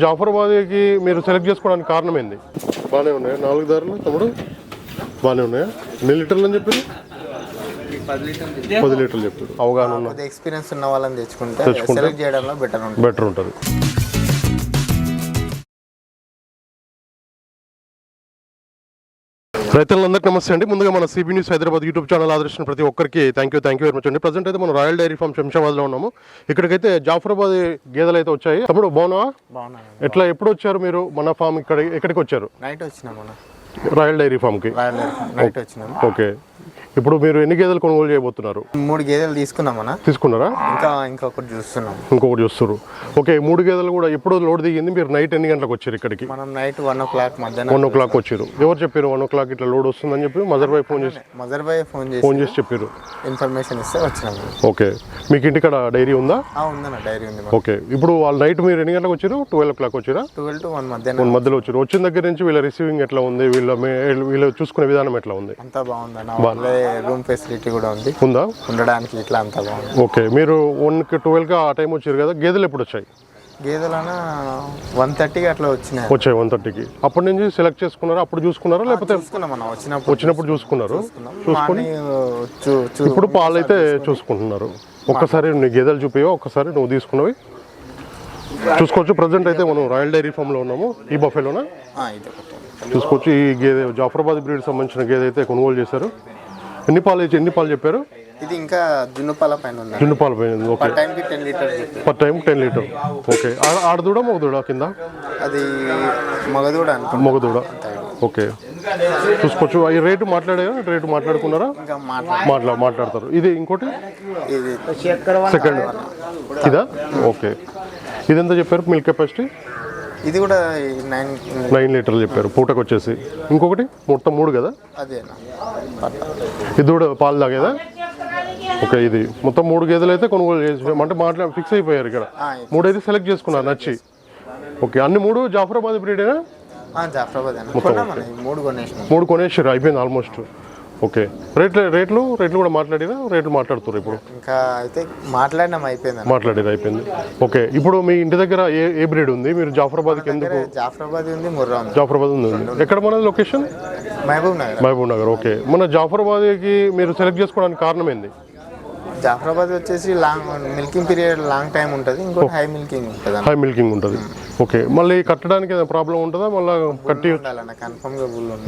జాఫరాబాద్కి మీరు సెలెక్ట్ చేసుకోవడానికి కారణం ఏంది? బాగానే ఉన్నాయా? నాలుగు ధరలు తమ్ముడు? బాగానే ఉన్నాయా? ఎన్ని లీటర్లు అని చెప్పింది పది లీటర్లు చెప్పారు. అవగాహన ఎక్స్పీరియన్స్ ఉన్న వాళ్ళని తెచ్చుకుంటే తెచ్చుకుంటే? సెలెక్ట్ చేయడంలో బెటర్ ఉంటుంది. బెటర్ ఉంటుంది. రైతులందరికీ నమస్తే అండి. ముందుగా మన CB news Hyderabad YouTube channel ఆదర్శించిన ప్రతి ఒక్కరికి thank you thank you very much అండి. ప్రజెంట్ అయితే మనం రాయల్ డైరీ ఫామ్ శంషాబాద్లో ఉన్నాము. ఇక్కడికైతే జాఫరాబాద్ గేదెలు అయితే వచ్చాయి. తమ్ముడు బాగున్నాను ఎట్లా ఎప్పుడు వచ్చారు మీరు? మన ఫామ్ ఇక్కడ ఎక్కడికి వచ్చారు? నైట్ రాయల్ డైరీ ఫామ్కి ఓకే. ఇప్పుడు మీరు ఎన్ని గేదెలు కొనుగోలు చేయబోతున్నారు? మూడు గేదెలు తీసుకున్నాం మన తీసుకున్నారా? ఇంకా ఇంకొకటి చూస్తున్నాం. ఇంకొకటి చూస్తారు ఓకే మూడు గేదెలు కూడా ఎప్పుడు లోడ్ దిగింది మీరు నైట్ ఎన్ని గంటలకు వచ్చారు ఇక్కడికి? మనం నైట్ వన్ ఓ క్లాక్ మధ్యాహ్నం వన్ ఓ క్లాక్ వచ్చారు. ఎవరు చెప్పారు వన్ ఓ క్లాక్ ఇట్లా లోడ్ వస్తుందని చెప్పి? మదర్ బాయ్ ఫోన్ చేసి మదర్ బాయ్ ఫోన్ చేసి ఫోన్ చేసి చెప్పారు. ఇన్ఫర్మేషన్ ఇస్తే వచ్చినాము ఓకే. మీకు ఇంటికాడ డైరీ ఉందా? ఉందన్న డైరీ ఉంది ఓకే. ఇప్పుడు వాళ్ళ నైట్ మీరు ఎన్ని గంటలకు వచ్చారు? ట్వెల్వ్ ఓ క్లాక్ వచ్చారా? ట్వెల్వ్ టు వన్ మధ్యాహ్నం. వన్ మధ్యలో వచ్చారు. వచ్చిన దగ్గర నుంచి వీళ్ళ రిసీవింగ్ ఎట్లా ఉంది? వీళ్ళ వీళ్ళు చూసుకునే విధానం ఎట్లా ఉంది? అంతా బాగుందన్న. రూమ్ ఫెసిలిటీ కూడా ఉంది. ఉందా? ఉండడానికి ఇట్లా అంతా బాగుంది. ఓకే మీరు వన్కి ట్వెల్వ్కి ఆ టైం వచ్చారు కదా గేదెలు ఎప్పుడు వచ్చాయి? గేదెలన? వన్ థర్టీకి అట్లా వచ్చినాయి. వచ్చాయి వన్ థర్టీకి అప్పటి నుంచి సెలెక్ట్ చేసుకున్నారా? అప్పుడు చూసుకున్నారా? లేకపోతే చూసుకున్నాం వచ్చినప్పుడు వచ్చినప్పుడు చూసుకున్నారు? చూసుకొని ఇప్పుడు పాలు అయితే చూసుకుంటున్నారు. ఒక్కసారి నీ గేదెలు చూపియో ఒక్కసారి నువ్వు తీసుకున్నవి. చూసుకోవచ్చు ప్రజెంట్ అయితే మనం రాయల్ డైరీ ఫామ్లో ఉన్నాము. ఈ బఫేలోనా. చూసుకోవచ్చు. ఈ గేదె జాఫరాబాద్ బ్రీడ్ సంబంధించిన గేదె అయితే కొనుగోలు చేశారు. ఎన్ని పాలు ఎన్ని పాలు చెప్పారు? ఇది ఇంకా జున్నుపాల పైన ఉంది. జున్ను పాలు పోయింది ఓకే. పర్ టైంకి టెన్ చెప్పి per time ten litre okay. ఆడ- ఆడదూడ మగదూడ కింద? అది మగదూడ అనుకుంటా. మగదూడ ఓకే. చూసుకోవచ్చు. ఈ రేటు మాట్లాడారా? రేటు మాట్లాడుకున్నారా? మాట్లా మాట్లా మాట్లాడతారు. ఇది ఇంకోటి? ఇది సెకండ్. ఇదా? ఓకే. ఇది ఎంత చెప్పారు? Milk capacity? ఇది కూడా నైన్ నైన్ లీటర్లు చెప్పారు పూటకు వచ్చేసి ఇంకొకటి? మొత్తం మూడు కదా? అదేనా. ఇది కూడా పాలు తాగేదా ఓకే ఇది. మొత్తం మూడు గేదెలు అయితే కొనుగోలు చేసి అంటే మాట్లా ఫిక్స్ అయిపోయారు ఇక్కడ. మూడు అయితే సెలెక్ట్ చేసుకున్నారు నచ్చి. ఓకే అన్ని మూడు జాఫరాబాద్ బ్రీడేనా జాఫరాబాద్ మూడు కొనేసారు అయిపోయింది ఆల్మోస్ట్ ఓకే. రేట్లు రేట్లు? రేట్లు కూడా మాట్లాడినా రేట్లు మాట్లాడుతారు ఇప్పుడు. ఇంకా అయితే మాట్లాడినాం అయిపోయింది మాట్లాడేది అయిపోయింది. ఓకే. ఇప్పుడు మీ ఇంటి దగ్గర ఏ ఏ బ్రీడ్ ఉంది? మీరు జాఫరాబాద్కి ఎందుకు? జాఫరాబాద్ ఉంది ముర్రా ఉంది. జాఫరాబాద్ ఉంది. ఎక్కడ మన లొకేషన్ మహబూబ్ నగర్. మహబూబ్ నగర్ ఓకే. మన జాఫరాబాద్కి మీరు సెలెక్ట్ చేసుకోవడానికి కారణం ఏంది? జాఫరాబాద్ వచ్చేసి long milking period long time ఉంటుంది. ఇంకోటి హై మిల్కింగ్ ఉంటుంది హై మిల్కింగ్ ఉంటుంది. ఓకే. మళ్ళీ కట్టడానికి ఏదైనా ప్రాబ్లం ఉంటుందా? మళ్ళీ కట్టి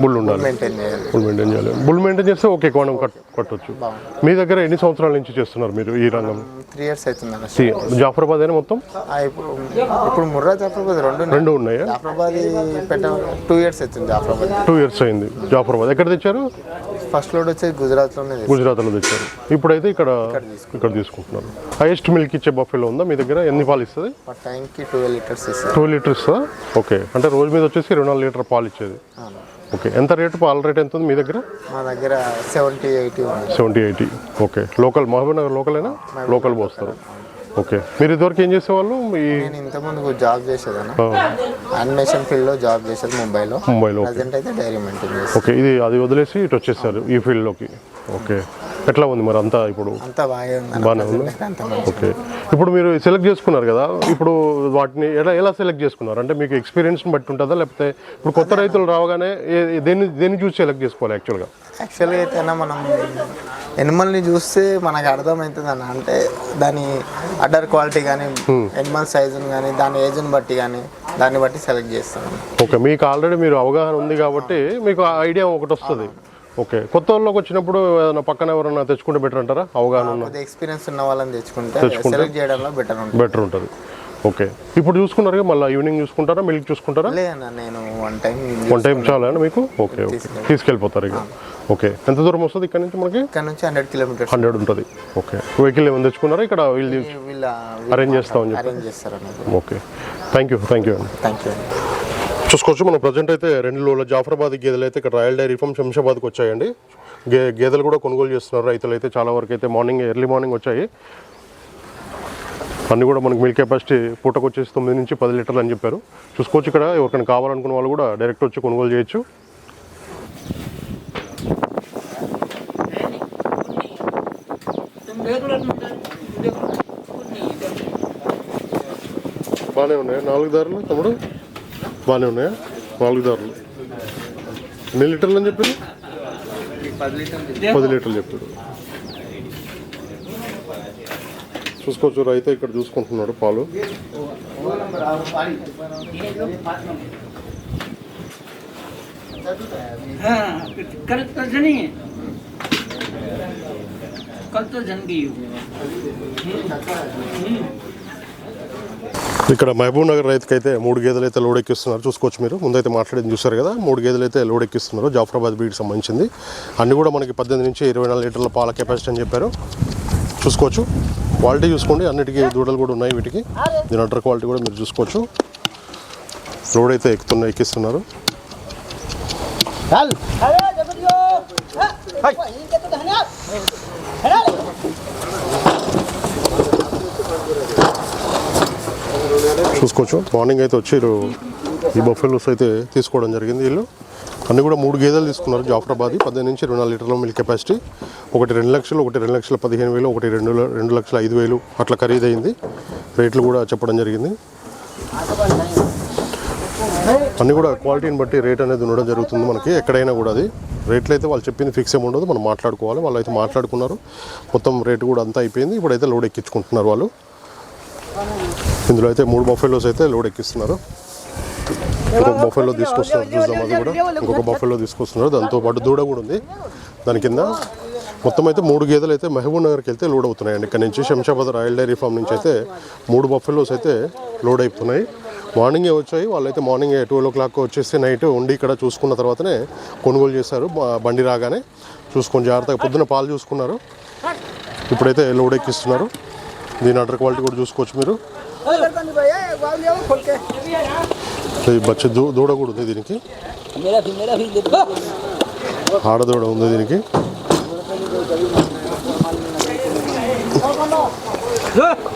బుల్ ఉండాలి. బుల్ మెయింటైన్ చేయాలి. బుల్ మెయింటైన్ చేస్తే ఓకే కోణం కట్ కట్టొచ్చు. మీ దగ్గర ఎన్ని సంవత్సరాల నుంచి చేస్తున్నారు మీరు ఈ రంగం? త్రీ ఇయర్స్ అవుతుంది జాఫరాబాద్ అయినా మొత్తం? ఇప్పుడు ముర్రా జాఫరాబాద్ రెండు ఉన్నాయి. రెండు ఉన్నాయా? జాఫరాబాద్ టూ ఇయర్స్ అవుతుంది జాఫరాబాద్. టూ ఇయర్స్ అయింది. జాఫరాబాద్ ఎక్కడ తెచ్చారు? ఫస్ట్ లోడ్ వచ్చేసి గుజరాత్లోనే తీసుకున్నాం. గుజరాత్లో తెచ్చారు. ఇప్పుడైతే ఇక్కడ ఇక్కడ తీసుకుంటున్నారు. హైయెస్ట్ మిల్క్ ఇచ్చే బఫెలో ఉందా మీ దగ్గర? ఎన్ని పాలు ఇస్తుంది? టైంకి twelve litres two litres okay. అంటే రోజు మీద వచ్చేసి ఇరవై నాలుగు లీటర్ పాలు ఇచ్చేది. ఓకే. ఎంత రేటు? పాల రేట్ ఎంత ఉంది మీ దగ్గర? మా దగ్గర seventy eighty seventy eighty okay. Local Mahabub Nagar లోకలేనా local పోస్తారు. ఓకే. మీరు ఇదివరకు ఏం చేసేవాళ్ళు? నేను ఇంతకుముందు జాబ్ చేసేదాను యానిమేషన్ ఫీల్డ్లో జాబ్ చేసేది ముంబైలో. ముంబైలో ప్రజెంట్ అయితే డైరీ మెయింటైన్ చేస్తాను ఓకే ఇది అది వదిలేసి ఇటు వచ్చేసారు ఈ ఫీల్డ్లోకి ఓకే. ఎట్లా ఉంది మరి అంతా ఇప్పుడు? అంతా బాగా బాగానే ఉంది? ఓకే. ఇప్పుడు మీరు సెలెక్ట్ చేసుకున్నారు కదా ఇప్పుడు వాటిని ఎలా ఎలా సెలెక్ట్ చేసుకున్నారు? అంటే మీకు ఎక్స్పీరియన్స్ని బట్టి ఉంటుందా? లేకపోతే ఇప్పుడు కొత్త రైతులు రావగానే ఏ- ఏ- దేన్ని దేన్ని చూసి సెలెక్ట్ చేసుకోవాలి యాక్చువల్గా? యాక్చువల్గా అయితే అన్న మనం ఎనిమల్ని చూస్తే మనకు అర్థమవుతుంది అన్న. అంటే దాని అడర్ క్వాలిటీ కానీ ఎనిమల్ సైజుని కానీ దాని ఏజ్ని బట్టి కానీ దాన్ని బట్టి సెలెక్ట్ చేస్తాం ఓకే. మీకు ఆల్రెడీ మీరు అవగాహన ఉంది కాబట్టి మీకు ఆ ఐడియా ఒకటి వస్తుంది. ఓకే. కొత్త వాళ్ళకి వచ్చినప్పుడు ఏదైనా పక్కన ఎవరైనా తెచ్చుకుంటే బెటర్ అంటారా? అవగాహన ఎక్స్పీరియన్స్ ఉన్న వాళ్ళని తెచ్చుకుంటే సెలెక్ట్ చేయడంలో బెటర్ ఉంటుంది. బెటర్ ఉంటుంది. ఓకే. ఇప్పుడు చూసుకున్నారు మళ్ళీ ఈవినింగ్ చూసుకుంటారా మిల్క్ చూసుకుంటారా? లేదన్న నేను వన్ టైం వన్ టైం చాలా మీకు? Okay okay. తీసుకెళ్ళిపోతారు ఇక. ఓకే. ఎంత దూరం వస్తుంది ఇక్కడ నుంచి మనకి? ఇక్కడ నుంచి హండ్రెడ్ కిలోమీటర్స్ హండ్రెడ్ ఉంటుంది. ఓకే. వెహికల్ ఏమైనా తెచ్చుకున్నారా? ఇక్కడ వీళ్ళు వీళ్ళ అరేంజ్ చేస్తామని చెప్పి. Arrange okay. Thank you thank you అండి థ్యాంక్ యూ చూసుకోవచ్చు మనం ప్రజెంట్ అయితే రెండు రోజుల జాఫరాబాద్ గేదెలు అయితే ఇక్కడ రాయల్ డైరీ ఫామ్ శంషాబాద్కి వచ్చాయండి. గే గేదెలు కూడా కొనుగోలు చేస్తున్నారు రైతులు అయితే చాలా వరకు అయితే మార్నింగ్ ఎర్లీ మార్నింగ్ వచ్చాయి. అన్నీ కూడా మనకి మిల్క్ కెపాసిటీ పూటకు వచ్చేసి తొమ్మిది నుంచి పది లీటర్లు అని చెప్పారు. చూసుకోవచ్చు ఇక్కడ ఎవరికైనా కావాలనుకున్న వాళ్ళు కూడా డైరెక్ట్ వచ్చి కొనుగోలు చేయొచ్చు. బాగానే ఉన్నాయి. నాలుగు ధరలు తమ్ముడు? బాగానే ఉన్నాయా? నాలుగు దారులు ఎన్ని లీటర్లు అని చెప్పారు? పది లీటర్లు చెప్పారు. చూసుకోవచ్చు రైతు ఇక్కడ చూసుకుంటున్నాడు పాలు. हाँ ఇక్కడ మహబూబ్ నగర్ రైతుకైతే అయితే మూడు గేదెలు అయితే లోడ్ ఎక్కిస్తున్నారు చూసుకోవచ్చు మీరు. ముందైతే మాట్లాడింది చూసారు కదా. మూడు గేదెలు అయితే లోడ్ ఎక్కిస్తున్నారు జాఫరాబాద్ బీడ్కి సంబంధించింది. అన్నీ కూడా మనకి పద్దెనిమిది నుంచి ఇరవై నాలుగు లీటర్ల పాల కెపాసిటీ అని చెప్పారు. చూసుకోవచ్చు. క్వాలిటీ చూసుకోండి. అన్నిటికీ దూడలు కూడా ఉన్నాయి వీటికి. దీని అటర్ క్వాలిటీ కూడా మీరు చూసుకోవచ్చు. లోడ్ అయితే ఎక్కుతున్నాయి ఎక్కిస్తున్నారు చూసుకోవచ్చు. మార్నింగ్ అయితే వచ్చి ఈ బఫెలోస్ అయితే తీసుకోవడం జరిగింది వీళ్ళు. అన్నీ కూడా మూడు గేదెలు తీసుకున్నారు జాఫరాబాద్. పద్దెనిమిది నుంచి ఇరవై నాలుగు లీటర్ల మిల్క్ కెపాసిటీ. ఒకటి రెండు లక్షలు ఒకటి రెండు లక్షల పదిహేను వేలు ఒకటి రెండు రెండు లక్షల ఐదు వేలు అట్లా ఖరీదైంది. రేట్లు కూడా చెప్పడం జరిగింది. అన్ని కూడా క్వాలిటీని బట్టి రేట్ అనేది ఉండడం జరుగుతుంది మనకి ఎక్కడైనా కూడా అది. రేట్లు అయితే వాళ్ళు చెప్పింది ఫిక్స్ ఏమి ఉండదు మనం మాట్లాడుకోవాలి. వాళ్ళు అయితే మాట్లాడుకున్నారు. మొత్తం రేటు కూడా అంతా అయిపోయింది. ఇప్పుడైతే లోడ్ ఎక్కించుకుంటున్నారు వాళ్ళు. ఇందులో అయితే మూడు బఫెలోస్ అయితే లోడ్ ఎక్కిస్తున్నారు. ఇంకొక బఫెలో తీసుకొస్తున్నారు చూద్దాం అది కూడా. ఇంకొక బఫెలో తీసుకొస్తున్నారు. దాంతో పాటు దూడ కూడా ఉంది. దాని కింద మొత్తం అయితే మూడు గేదెలు అయితే మహబూబ్ నగర్కి అయితే లోడ్ అవుతున్నాయండి ఇక్కడ నుంచి శంషాబాద్ రాయల్ డైరీ ఫామ్ నుంచి అయితే మూడు బఫెలోస్ అయితే లోడ్ అవుతున్నాయి. మార్నింగే వచ్చాయి. వాళ్ళైతే మార్నింగ్ ట్వెల్వ్ ఓ క్లాక్ వచ్చేసి నైట్ ఉండి ఇక్కడ చూసుకున్న తర్వాతనే కొనుగోలు చేశారు. బండి రాగానే చూసుకొని జాగ్రత్తగా పొద్దున పాలు చూసుకున్నారు. ఇప్పుడైతే లోడ్ ఎక్కిస్తున్నారు. దీని అటర్ క్వాలిటీ కూడా చూసుకోవచ్చు మీరు. బచ్చ దూడ కూడా ఉంది దీనికి. ఆడదూడ ఉంది దీనికి.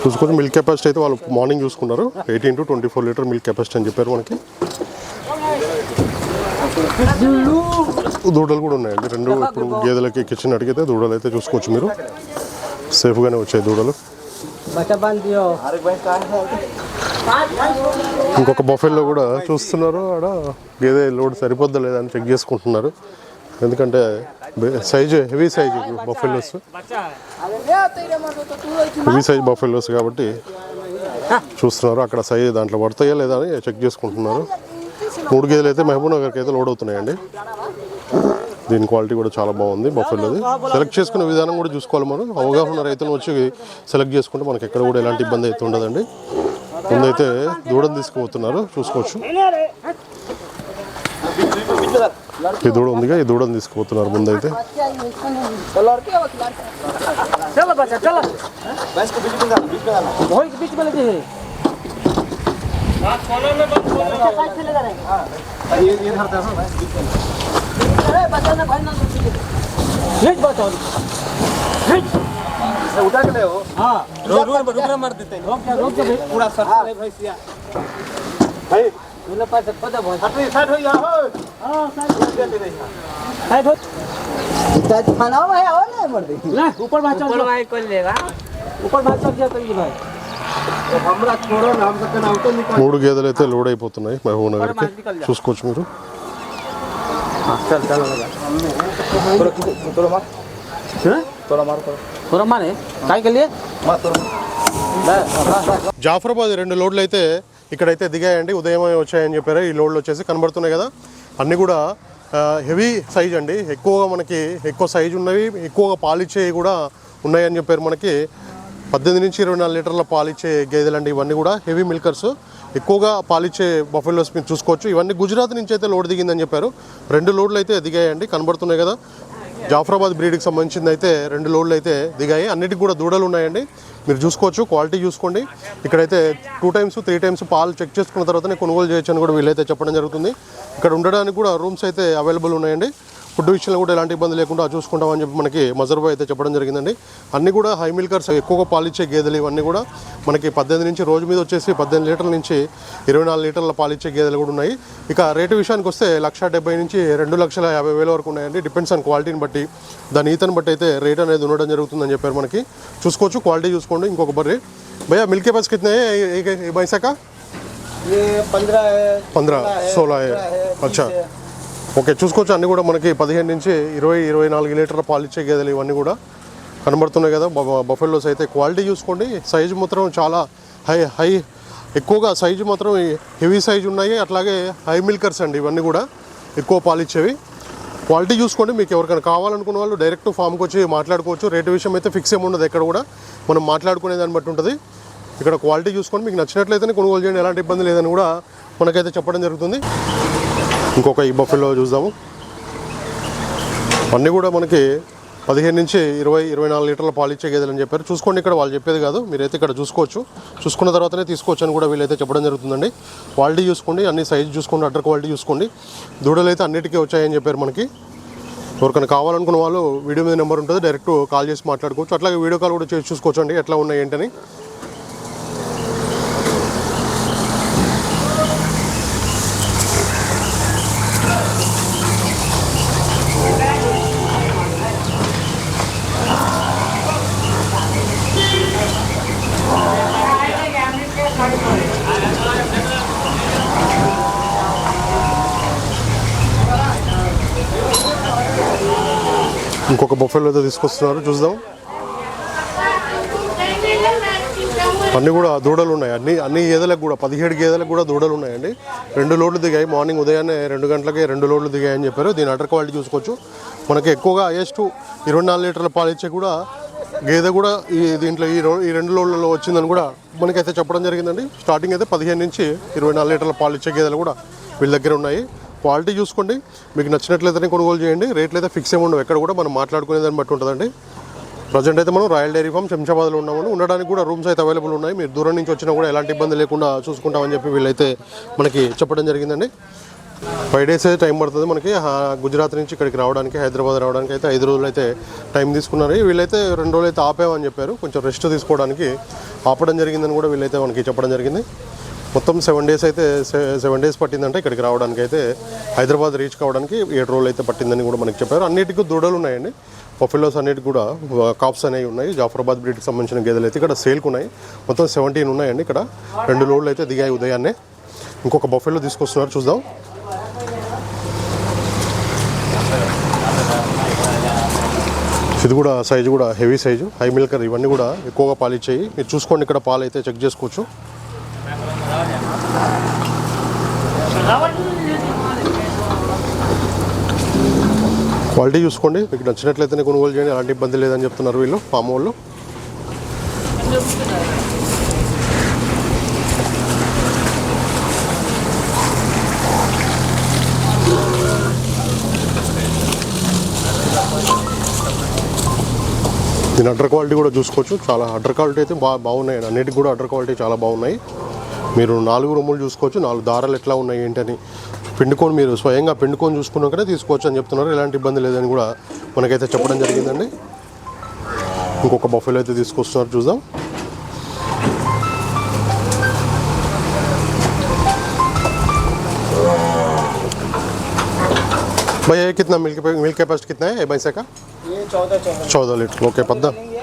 చూసుకొని మిల్క్ కెపాసిటీ అయితే వాళ్ళు మార్నింగ్ చూసుకున్నారు. Eighteen to twenty four litre milk capacity అని చెప్పారు మనకి. దూడలు కూడా ఉన్నాయండి. రెండు ఇప్పుడు గేదెలకి కిచెన్ అడిగితే దూడలు అయితే చూసుకోవచ్చు మీరు. సేఫ్గానే వచ్చాయి దూడలు. ఇంకొక బఫెల్లో కూడా చూస్తున్నారు ఆడ. గేదె లోడ్ సరిపోద్దా లేదా అని చెక్ చేసుకుంటున్నారు. ఎందుకంటే size heavy size buffaloes heavy size buffaloes కాబట్టి చూస్తున్నారు అక్కడ సైజు దాంట్లో పడతాయా లేదా అని చెక్ చేసుకుంటున్నారు. మూడు గేదెలు అయితే మహబూబ్ నగర్కి అయితే లోడ్ అవుతున్నాయండి. దీని క్వాలిటీ కూడా చాలా బాగుంది బఫెల్లోది సెలెక్ట్ చేసుకునే విధానం కూడా చూసుకోవాలి మనం అవగాహన రైతులను వచ్చి సెలెక్ట్ చేసుకుంటే మనకి ఎక్కడ కూడా ఎలాంటి ఇబ్బంది అయితే ఉండదండి ముందైతే దూడను తీసుకుపోతున్నారు చూసుకోవచ్చు ఈ దూడ ఉందిగా ఈ దూడను తీసుకుపోతున్నారు ముందైతే चलो बच्चा चलो वही के बीच में लगे है हिट बचाओ हिट उठा के ले हो हां रोक रोक रोक मार देते हैं रोक रोक के पूरा सर है भैंसिया भाई बोले पास पता बहुत हट साइड हो जा हो हां साइड दे दे साइड हो आज खाना हुआ है और नहीं मर दे ना ऊपर भाग चल ऊपर भाग कर लेगा ऊपर भाग चल गया तो ये भाई हमरा छोड़ो ना हम सकते ना तो निकल మూడు గేదెలు అయితే లోడ్ అయిపోతున్నాయి మహబూబ్ నగర్కి చూసుకోవచ్చు మీరు చల్ చల్ थोड़ा थोड़ा मार थोड़ा मार थोड़ा मारे काय के लिए मार थोड़ा జాఫరాబాద్ రెండు లోడ్లు అయితే ఇక్కడైతే దిగాయండి ఉదయం వచ్చాయని చెప్పారు ఈ లోడ్లు వచ్చేసి కనబడుతున్నాయి కదా అన్నీ కూడా హెవీ సైజ్ అండి ఎక్కువగా మనకి ఎక్కువ సైజు ఉన్నవి ఎక్కువగా పాలిచ్చేవి కూడా ఉన్నాయని చెప్పారు మనకి పద్దెనిమిది నుంచి ఇరవై నాలుగు లీటర్ల పాలిచ్చే గేదెలండి ఇవన్నీ కూడా హెవీ మిల్కర్స్ ఎక్కువగా పాలిచ్చే బఫెలోస్ మీరు చూసుకోవచ్చు. ఇవన్నీ గుజరాత్ నుంచి అయితే లోడ్ దిగిందని చెప్పారు. రెండు లోడ్లు అయితే దిగాయండి కనబడుతున్నాయి కదా. జాఫరాబాద్ బ్రీడ్కి సంబంధించింది అయితే రెండు లోడ్లు అయితే దిగాయి. అన్నిటికి కూడా దూడలు ఉన్నాయండి. మీరు చూసుకోవచ్చు క్వాలిటీ చూసుకోండి. ఇక్కడైతే టూ టైమ్స్ త్రీ టైమ్స్ పాలు చెక్ చేసుకున్న తర్వాతనే కొనుగోలు చేయొచ్చు అని కూడా వీళ్ళైతే చెప్పడం జరుగుతుంది. ఇక్కడ ఉండడానికి కూడా రూమ్స్ అయితే అవైలబుల్ ఉన్నాయండి. ఫుడ్ విషయంలో కూడా ఎలాంటి ఇబ్బంది లేకుండా చూసుకుంటామని చెప్పి మనకి మజర్బా అయితే చెప్పడం జరిగిందండి అన్నీ కూడా హై మిల్కర్స్ ఎక్కువగా పాలిచ్చే గేదెలు ఇవన్నీ కూడా మనకి పద్దెనిమిది నుంచి రోజు మీద వచ్చేసి పద్దెనిమిది లీటర్ల నుంచి ఇరవై నాలుగు లీటర్ల పాలిచ్చే గేదెలు కూడా ఉన్నాయి ఇక రేటు విషయానికి వస్తే లక్ష డెబ్బై నుంచి రెండు లక్షల యాభై వేల వరకు ఉన్నాయండి డిపెండ్స్ ఆన్ క్వాలిటీని బట్టి దాని ఈతను బట్టి అయితే రేట్ అనేది ఉండడం జరుగుతుందని చెప్పారు మనకి చూసుకోవచ్చు క్వాలిటీ చూసుకోండి ఇంకొక బర్రె భయ్యా మిల్కే బస్ కితనే भैंसा का ये पंद्रह पंद्रह ఓకే చూసుకోవచ్చు? అన్నీ కూడా మనకి పదిహేను నుంచి ఇరవై ఇరవై నాలుగు లీటర్ల పాలు ఇచ్చే గేదెలు ఇవన్నీ కూడా కనబడుతున్నాయి కదా. బఫెల్లోస్ అయితే క్వాలిటీ చూసుకోండి. సైజు మాత్రం చాలా హై హై ఎక్కువగా సైజు మాత్రం హెవీ సైజు ఉన్నాయి. అట్లాగే హై మిల్కర్స్ అండి ఇవన్నీ కూడా ఎక్కువ పాలు ఇచ్చేవి. క్వాలిటీ చూసుకోండి. మీకు ఎవరికైనా కావాలనుకున్న వాళ్ళు డైరెక్ట్ ఫామ్కి వచ్చి మాట్లాడుకోవచ్చు. రేటు విషయం అయితే ఫిక్స్ ఏమి ఉండదు ఎక్కడ కూడా. మనం మాట్లాడుకునే దాన్ని బట్టి ఉంటుంది. ఇక్కడ క్వాలిటీ చూసుకొని మీకు నచ్చినట్లయితేనే కొనుగోలు చేయండి. ఎలాంటి ఇబ్బంది లేదని కూడా మనకైతే చెప్పడం జరుగుతుంది. ఇంకొక ఈ బఫెల్లో చూద్దాము. అన్నీ కూడా మనకి పదిహేను నుంచి ఇరవై ఇరవై నాలుగు లీటర్ల పాలు ఇచ్చే గేదెలు అని చెప్పారు. చూసుకోండి ఇక్కడ వాళ్ళు చెప్పేది కాదు. మీరైతే ఇక్కడ చూసుకోవచ్చు. చూసుకున్న తర్వాతనే తీసుకోవచ్చు అని కూడా వీళ్ళైతే చెప్పడం జరుగుతుందండి. క్వాలిటీ చూసుకోండి అన్ని సైజు చూసుకోండి అడ్డర్ క్వాలిటీ చూసుకోండి. దూడలు అయితే అన్నిటికీ వచ్చాయని చెప్పారు మనకి. ఎవరికైనా కావాలనుకున్న వాళ్ళు వీడియో మీద నెంబర్ ఉంటుంది డైరెక్ట్ కాల్ చేసి మాట్లాడుకోవచ్చు. అట్లాగే వీడియో కాల్ కూడా చేసి చూసుకోవచ్చు అండి ఎట్లా ఉన్నాయి ఏంటని. ఇంకొక అయితే తీసుకొస్తున్నారు చూద్దాం. అన్నీ కూడా దూడలు ఉన్నాయి. అన్ని అన్ని గేదెలకు కూడా పదిహేడు గేదెలకు కూడా దూడలు ఉన్నాయండి. రెండు లోడ్లు దిగాయి. మార్నింగ్ ఉదయాన్నే రెండు గంటలకే రెండు లోడ్లు దిగాయని చెప్పారు. దీని అటర్ క్వాలిటీ చూసుకోవచ్చు. మనకి ఎక్కువగా హైయెస్ట్ ఇరవై నాలుగు లీటర్ల పాలు ఇచ్చే కూడా గేదె కూడా ఈ దీంట్లో ఈ ఈ రెండు లోడ్లలో వచ్చిందని కూడా మనకైతే చెప్పడం జరిగిందండి. స్టార్టింగ్ అయితే పదిహేను నుంచి ఇరవై నాలుగు లీటర్ల పాలు ఇచ్చే గేదెలు కూడా వీళ్ళ దగ్గర ఉన్నాయి. క్వాలిటీ చూసుకోండి. మీకు నచ్చినట్లయితేనే కొనుగోలు చేయండి. రేట్లు అయితే ఫిక్స్ ఏమి ఉండవు. ఎక్కడ కూడా మనం మాట్లాడుకునే దాన్ని బట్టి ఉంటుందండి. ప్రజెంట్ అయితే మనం రాయల్ డైరీ ఫామ్ శంషాబాద్లో ఉన్నామని ఉండడానికి కూడా రూమ్స్ అయితే అవైలబుల్ ఉన్నాయి. మీరు దూరం నుంచి వచ్చినా కూడా ఎలాంటి ఇబ్బంది లేకుండా చూసుకుంటామని చెప్పి వీళ్ళైతే మనకి చెప్పడం జరిగిందండి. ఫైవ్ డేస్ అయితే టైం పడుతుంది మనకి. గుజరాత్ నుంచి ఇక్కడికి రావడానికి హైదరాబాద్ రావడానికి అయితే ఐదు రోజులు అయితే టైం తీసుకున్నారు. వీళ్ళైతే రెండు రోజులు అయితే ఆపామని చెప్పారు. కొంచెం రెస్ట్ తీసుకోవడానికి ఆపడం జరిగిందని కూడా వీళ్ళైతే మనకి చెప్పడం జరిగింది. మొత్తం సెవెన్ డేస్ అయితే సెవెన్ డేస్ పట్టిందంటే ఇక్కడికి రావడానికి అయితే హైదరాబాద్ రీచ్ కావడానికి ఏడు రోజులు అయితే పట్టిందని కూడా మనకి చెప్పారు. అన్నిటికీ దూడలు ఉన్నాయండి. పఫిలోస్ అన్నిటి కూడా కాప్స్ అనేవి ఉన్నాయి. జాఫరాబాద్ బ్రీడ్కి సంబంధించిన గేదెలు అయితే ఇక్కడ సేల్కు ఉన్నాయి. మొత్తం సెవెంటీన్ ఉన్నాయండి ఇక్కడ. రెండు లోడ్లు అయితే దిగాయి ఉదయాన్నే. ఇంకొక బఫెలో తీసుకొస్తున్నారు చూద్దాం. ఇది కూడా సైజు కూడా హెవీ సైజు హై మిల్కర్ ఇవన్నీ కూడా ఎక్కువగా పాలు ఇచ్చాయి మీరు చూసుకోండి ఇక్కడ పాలు అయితే చెక్ చేసుకోవచ్చు. క్వాలిటీ చూసుకోండి. మీకు నచ్చినట్లయితేనే కొనుగోలు చేయండి. ఎలాంటి ఇబ్బంది లేదని చెప్తున్నారు వీళ్ళు ఫామ్ వాళ్ళు. దీని అడ్డర్ క్వాలిటీ కూడా చూసుకోవచ్చు. చాలా అడ్డర్ క్వాలిటీ అయితే బాగా బాగున్నాయి. అన్నిటికి కూడా అడ్డర్ క్వాలిటీ చాలా బాగున్నాయి. మీరు నాలుగు రూములు చూసుకోవచ్చు. నాలుగు దారాలు ఎట్లా ఉన్నాయి ఏంటని పిండుకొని మీరు స్వయంగా పిండుకొని చూసుకున్నాకనే తీసుకోవచ్చు అని చెప్తున్నారు ఎలాంటి ఇబ్బంది లేదని కూడా మనకైతే చెప్పడం జరిగిందండి ఇంకొక బఫెలో అయితే తీసుకొస్తున్నారు చూద్దాం भैया ये कितना मिल्क मिल्क कैपेसिटी कितना है भैंसे का ये चौदह चौदह చౌదా లీటర్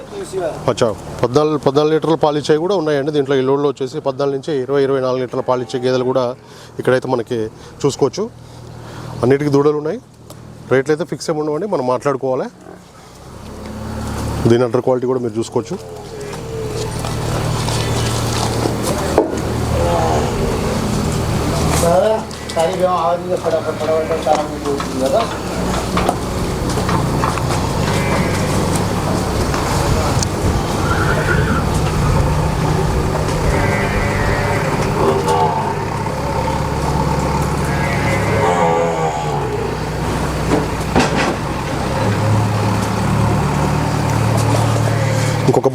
అచ్చా పద్నాలుగు పద్నాలుగు లీటర్ల పాలిచ్చాయి కూడా ఉన్నాయండి. దీంట్లో ఇల్లుల్లో వచ్చేసి పద్నాలుగు నుంచి ఇరవై ఇరవై నాలుగు లీటర్ల పాలిచ్చే గేదెలు కూడా ఇక్కడైతే మనకి చూసుకోవచ్చు. అన్నిటికీ దూడలు ఉన్నాయి. రేట్లు అయితే ఫిక్స్ అయి ఉండవండి. మనం మాట్లాడుకోవాలి. దీని అంటర్ క్వాలిటీ కూడా మీరు చూసుకోవచ్చు. కదా.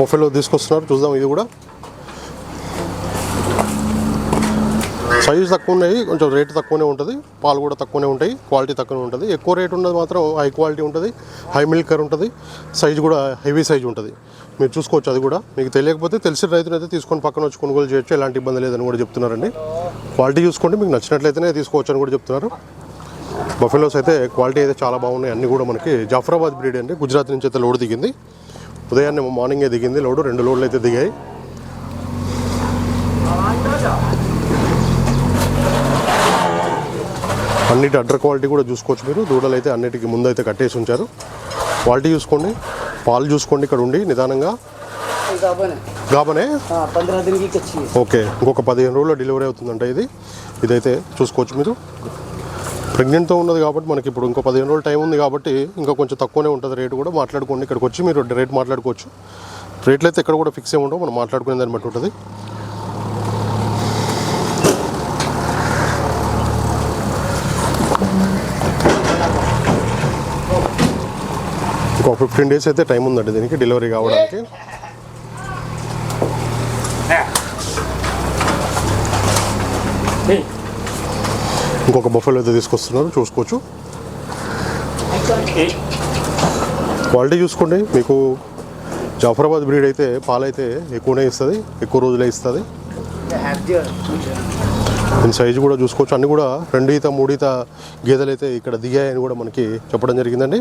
బొఫెలో తీసుకొస్తున్నారు చూద్దాం ఇది కూడా. సైజ్ తక్కువ ఉన్నాయి కొంచెం రేటు తక్కువనే ఉంటుంది పాలు కూడా తక్కువనే ఉంటాయి క్వాలిటీ తక్కువనే ఉంటుంది. ఎక్కువ రేట్ ఉన్నది మాత్రం హై క్వాలిటీ ఉంటుంది హై మిల్కర్ ఉంటుంది సైజు కూడా హెవీ సైజ్ ఉంటుంది. మీరు చూసుకోవచ్చు అది కూడా. మీకు తెలియకపోతే తెలిసిన రైతునైతే తీసుకొని పక్కన వచ్చి కొనుగోలు చేయొచ్చు ఎలాంటి ఇబ్బంది లేదని కూడా చెప్తున్నారండి. క్వాలిటీ చూసుకోండి మీకు నచ్చినట్లయితేనే తీసుకోవచ్చు అని కూడా చెప్తున్నారు. బఫెలోస్ అయితే క్వాలిటీ అయితే చాలా బాగున్నాయి అన్నీ కూడా మనకి జాఫరాబాద్ బ్రీడ్ అండి. గుజరాత్ నుంచి అయితే లోడ్ దిగింది. ఉదయాన్నే మార్నింగే దిగింది. లోడు రెండు లోడ్లు అయితే దిగాయి. అన్నిటి అడ్డర్ క్వాలిటీ కూడా చూసుకోవచ్చు మీరు. దూడలు అయితే అన్నిటికి అయితే కట్టేసి ఉంచారు. క్వాలిటీ చూసుకోండి. పాలు చూసుకోండి ఇక్కడ ఉండి నిదానంగా. గాబనే? ఓకే. ఇంకొక పదిహేను రోజుల్లో డెలివరీ అవుతుందంట ఇది. ఇదైతే చూసుకోవచ్చు మీరు. ప్రెగ్నెంట్తో ఉన్నది కాబట్టి మనకి ఇప్పుడు ఇంకో పదిహేను రోజులు టైం ఉంది కాబట్టి ఇంకా కొంచెం తక్కువనే ఉంటుంది రేటు కూడా. మాట్లాడుకోండి ఇక్కడికి వచ్చి మీరు రేట్ మాట్లాడుకోవచ్చు. రేట్లు అయితే ఎక్కడ కూడా ఫిక్స్ ఏముండవు ఉండవు మనం మాట్లాడుకునే దాన్ని బట్టి ఉంటుంది. ఇంకో ఫిఫ్టీన్ డేస్ అయితే టైం ఉందండి దీనికి డెలివరీ కావడానికి. ఇంకొక బఫెల్ అయితే తీసుకొస్తున్నారు చూసుకోవచ్చు. క్వాలిటీ చూసుకోండి. మీకు జాఫరాబాద్ బ్రీడ్ అయితే పాలైతే ఎక్కువనే ఇస్తుంది ఎక్కువ రోజులే ఇస్తుంది. దీని సైజు కూడా చూసుకోవచ్చు. అన్ని కూడా రెండు ఈత మూడు ఈత గేదెలు అయితే ఇక్కడ దిగాయని కూడా మనకి చెప్పడం జరిగిందండి.